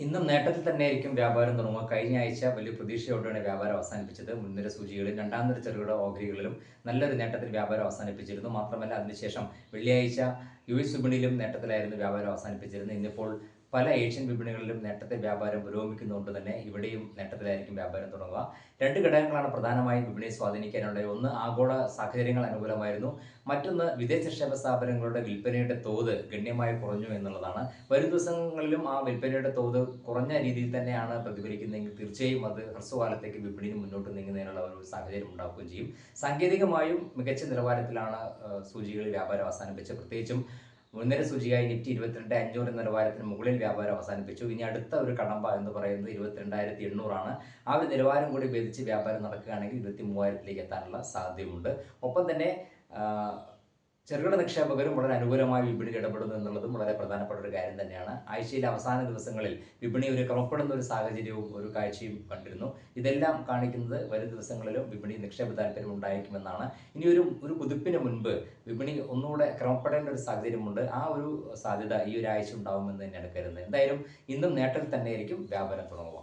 ഇന്നും നേട്ടത്തിൽ തന്നെയായിരിക്കും വ്യാപാരം തുടങ്ങുക. കഴിഞ്ഞ ആഴ്ച വലിയ പ്രതീക്ഷയോടെയാണ് വ്യാപാരം അവസാനിപ്പിച്ചത്. മുൻനിര സൂചികളിൽ രണ്ടാം നിര ചെറുകിട ഓഹരികളിലും നല്ലൊരു നേട്ടത്തിൽ വ്യാപാരം അവസാനിപ്പിച്ചിരുന്നു. മാത്രമല്ല അതിനുശേഷം വെള്ളിയാഴ്ച യു എസ് വിപണിയിലും നേട്ടത്തിലായിരുന്നു വ്യാപാരം അവസാനിപ്പിച്ചിരുന്നത്. ഇന്നിപ്പോൾ പല ഏഷ്യൻ വിപണികളിലും നേട്ടത്തെ വ്യാപാരം പുരോഗമിക്കുന്നതുകൊണ്ട് തന്നെ. ഇവിടെയും നേട്ടത്തിലായിരിക്കും വ്യാപാരം തുടങ്ങുക. രണ്ട് ഘടകങ്ങളാണ് പ്രധാനമായും വിപണിയെ സ്വാധീനിക്കാനുള്ളത്. ഒന്ന് ആഗോള സാഹചര്യങ്ങൾ അനുകൂലമായിരുന്നു. മറ്റൊന്ന് വിദേശ നിക്ഷേപ സ്ഥാപനങ്ങളുടെ വിൽപ്പനയുടെ തോത് ഗണ്യമായി കുറഞ്ഞു എന്നുള്ളതാണ്. വരും ദിവസങ്ങളിലും ആ വിൽപ്പനയുടെ തോത് കുറഞ്ഞ രീതിയിൽ തന്നെയാണ് പ്രതിഫലിക്കുന്നതെങ്കിൽ തീർച്ചയായും അത് ഹ്രസ്വകാലത്തേക്ക് വിപണിയിൽ മുന്നോട്ട് നീങ്ങുന്നതിനുള്ള ഒരു സാഹചര്യം ഉണ്ടാക്കുകയും ചെയ്യും. സാങ്കേതികമായും മികച്ച നിലവാരത്തിലാണ് സൂചികളിൽ വ്യാപാരം അവസാനിപ്പിച്ചത്. പ്രത്യേകിച്ചും മുൻനിര സൂചികയായി നിഫ്റ്റി ഇരുപത്തിരണ്ട് അഞ്ഞൂറ് നിലവാരത്തിന് മുകളിൽ വ്യാപാരം അവസാനിപ്പിച്ചു. ഇനി അടുത്ത ഒരു കടമ്പ എന്ന് പറയുന്നത് ഇരുപത്തിരണ്ടായിരത്തി എണ്ണൂറാണ്. ആ ഒരു നിലവാരം കൂടി ഭേദിച്ച് വ്യാപാരം നടക്കുകയാണെങ്കിൽ ഇരുപത്തി മൂവായിരത്തിലേക്ക് എത്താനുള്ള സാധ്യതയുണ്ട്. ഒപ്പം തന്നെ ചെറുകിട നിക്ഷേപകരും വളരെ അനുകൂലമായി വിപണിയിൽ ഇടപെടുന്നു എന്നുള്ളതും വളരെ പ്രധാനപ്പെട്ട ഒരു കാര്യം തന്നെയാണ്. ആഴ്ചയിലെ അവസാന ദിവസങ്ങളിൽ വിപണി ഒരു ക്രമപ്പെടുന്ന ഒരു സാഹചര്യവും ഒരു കാഴ്ചയും കണ്ടിരുന്നു. ഇതെല്ലാം കാണിക്കുന്നത് വരും ദിവസങ്ങളിലും വിപണി നിക്ഷേപ താല്പര്യം ഉണ്ടായിരിക്കുമെന്നാണ്. ഇനി ഒരു ഒരു കുതിപ്പിന് മുൻപ് വിപണി ഒന്നുകൂടെ ക്രമപ്പെടേണ്ട ഒരു സാഹചര്യമുണ്ട്. ആ ഒരു സാധ്യത ഈ ഒരു ആഴ്ച ഉണ്ടാവുമെന്ന് തന്നെയാണ് കരുതുന്നത്. എന്തായാലും ഇന്നും നേട്ടത്തിൽ തന്നെയായിരിക്കും വ്യാപാരം തുടങ്ങുക.